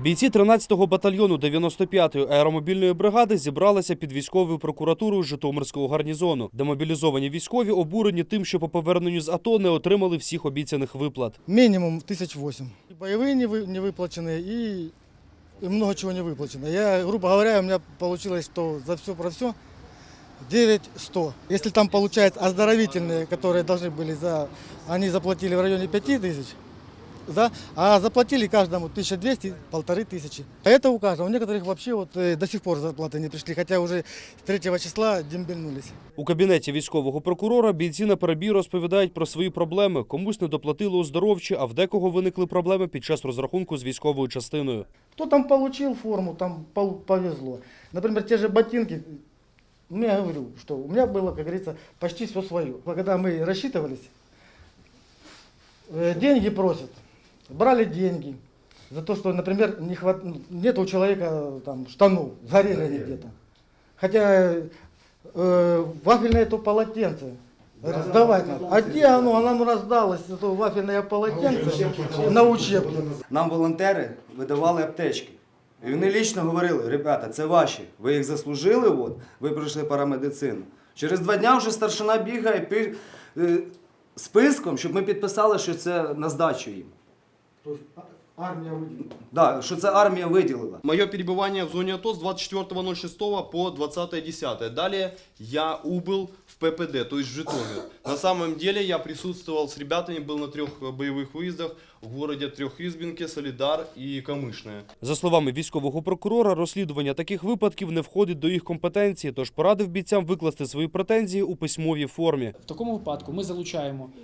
Бійці 13-го батальйону 95-ї аеромобільної бригади зібралися під військовою прокуратурою Житомирського гарнізону. Демобілізовані військові обурені тим, що по поверненню з АТО не отримали всіх обіцяних виплат. Минимум тысяч восемь. И боевые не, вы, не выплачены, и, и много чего не выплачено. Я, грубо говоря, у меня получилось, что за все про все 9100. Если там получают оздоровительные, которые должны были за... Они заплатили в районе 5000, да, а заплатили каждому 1200, полторы тысячи. А это у каждого. У некоторых вообще вот э, до сих пор зарплаты не пришли, хотя уже с 3 числа дембельнулись. У кабінеті військового прокурора бійці на перебій розповідають про свої проблеми. Комусь не доплатили оздоровчі, а в декого виникли проблеми під час розрахунку з військовою частиною. Кто там получил форму, там пол- повезло. Например, те же ботинки. Ну, я говорю, что у меня было, как говорится, почти все свое. Когда мы рассчитывались, э, деньги просят. Брали деньги за то, что, например, не хват... нет у человека э, там штанов, сгорели они где-то. Хотя э, вафельное то полотенце раздавать надо. А где оно? Оно нам раздалось, это вафельное полотенце на учебке. Нам волонтери видавали аптечки. І вони лічно говорили, ребята, це ваші, ви їх заслужили, от, ви пройшли парамедицину. Через два дня вже старшина бігає пи- е, списком, щоб ми підписали, що це на здачу їм. То есть а- армия выделила. Да, що це армія виділила. Мое перебывание в зоне АТО с 24.06 по 20.10. Далее я убыл в ППД, то есть в Житомир. На самом деле я присутствовал с ребятами, был на трех э, боевых выездах в городе Трехизбинке, Солидар и Камышное. За словами військового прокурора, розслідування таких випадків не входить до їх компетенції, тож порадив бійцям викласти свої претензії у письмовій формі. В такому випадку ми залучаємо е,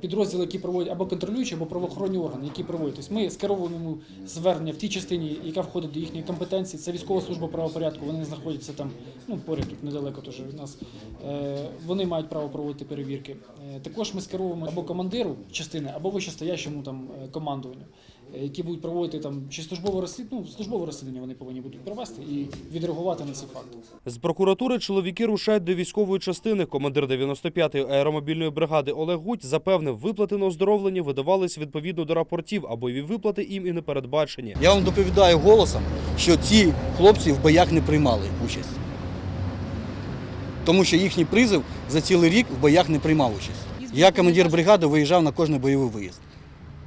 підрозділи, які проводять або контролюючі, або правоохоронні органи, які проводять. Тобто ми скеровуємо звернення в тій частині, яка входить до їхньої компетенції. Це військова служба правопорядку. Вони знаходяться там ну поряд тут недалеко. Теж від нас Е, вони мають право проводити перевірки. Е, Також ми скеровуємо або командиру частини, або вищестоящому там е, командуванню, е, які будуть проводити там чи службове розслідування, ну, службове розслідування вони повинні будуть провести і відреагувати на ці факти. З прокуратури чоловіки рушають до військової частини. Командир 95-ї аеромобільної бригади Олег Гуть запевнив, виплати на оздоровлення видавались відповідно до рапортів, а бойові виплати їм і не передбачені. Я вам доповідаю голосом, що ці хлопці в боях не приймали участь. Тому що їхній призив за цілий рік в боях не приймав участь. Я командир бригади виїжджав на кожний бойовий виїзд.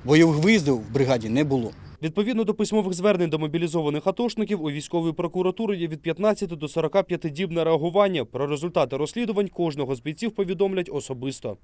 Бойових виїздів в бригаді не було. Відповідно до письмових звернень до мобілізованих атошників, у військової прокуратури є від 15 до 45 діб на реагування. Про результати розслідувань кожного з бійців повідомлять особисто.